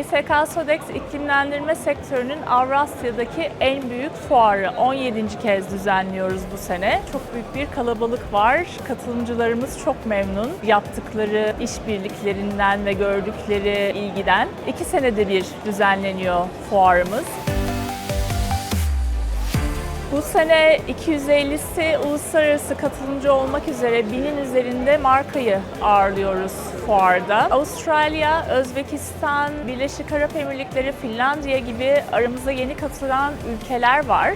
İSK Sodex iklimlendirme sektörünün Avrasya'daki en büyük fuarı. 17. kez düzenliyoruz bu sene. Çok büyük bir kalabalık var. Katılımcılarımız çok memnun. Yaptıkları işbirliklerinden ve gördükleri ilgiden. İki senede bir düzenleniyor fuarımız. Bu sene 250'si uluslararası katılımcı olmak üzere binin üzerinde markayı ağırlıyoruz fuarda. Avustralya, Özbekistan, Birleşik Arap Emirlikleri, Finlandiya gibi aramıza yeni katılan ülkeler var.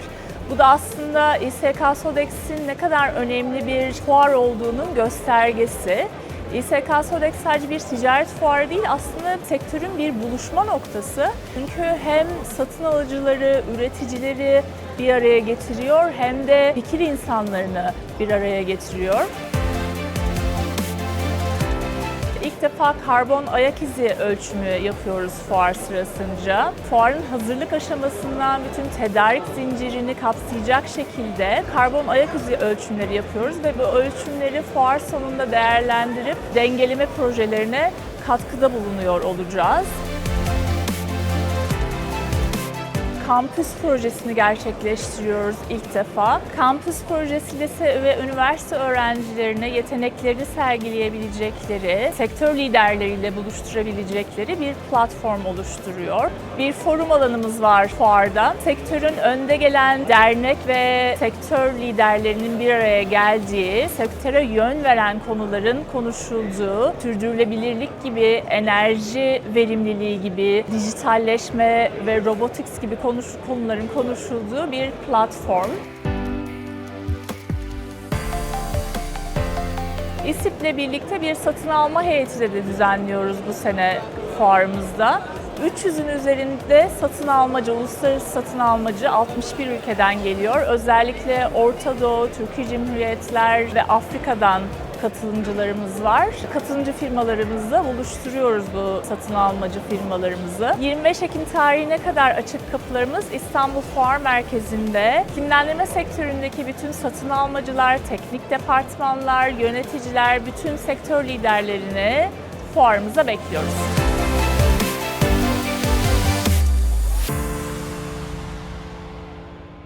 Bu da aslında İSK Sodex'in ne kadar önemli bir fuar olduğunun göstergesi. İSK Sodex sadece bir ticaret fuarı değil, aslında sektörün bir buluşma noktası. Çünkü hem satın alıcıları, üreticileri bir araya getiriyor hem de fikir insanlarını bir araya getiriyor. İlk defa karbon ayak izi ölçümü yapıyoruz fuar sırasınca. Fuarın hazırlık aşamasından bütün tedarik zincirini kapsayacak şekilde karbon ayak izi ölçümleri yapıyoruz ve bu ölçümleri fuar sonunda değerlendirip dengeleme projelerine katkıda bulunuyor olacağız. Kampüs projesini gerçekleştiriyoruz ilk defa. Kampüs projesi lise ve üniversite öğrencilerine yeteneklerini sergileyebilecekleri, sektör liderleriyle buluşturabilecekleri bir platform oluşturuyor. Bir forum alanımız var fuarda. Sektörün önde gelen dernek ve sektör liderlerinin bir araya geldiği, sektöre yön veren konuların konuşulduğu, sürdürülebilirlik gibi, enerji verimliliği gibi, dijitalleşme ve robotics gibi konuş konuların konuşulduğu bir platform. İSİP'le birlikte bir satın alma heyeti de düzenliyoruz bu sene fuarımızda. 300'ün üzerinde satın almacı, uluslararası satın almacı 61 ülkeden geliyor. Özellikle Orta Doğu, Türkiye Cumhuriyetler ve Afrika'dan katılımcılarımız var. Katılımcı firmalarımızla buluşturuyoruz bu satın almacı firmalarımızı. 25 Ekim tarihine kadar açık kapılarımız İstanbul Fuar Merkezi'nde. Kimlendirme sektöründeki bütün satın almacılar, teknik departmanlar, yöneticiler, bütün sektör liderlerini fuarımıza bekliyoruz.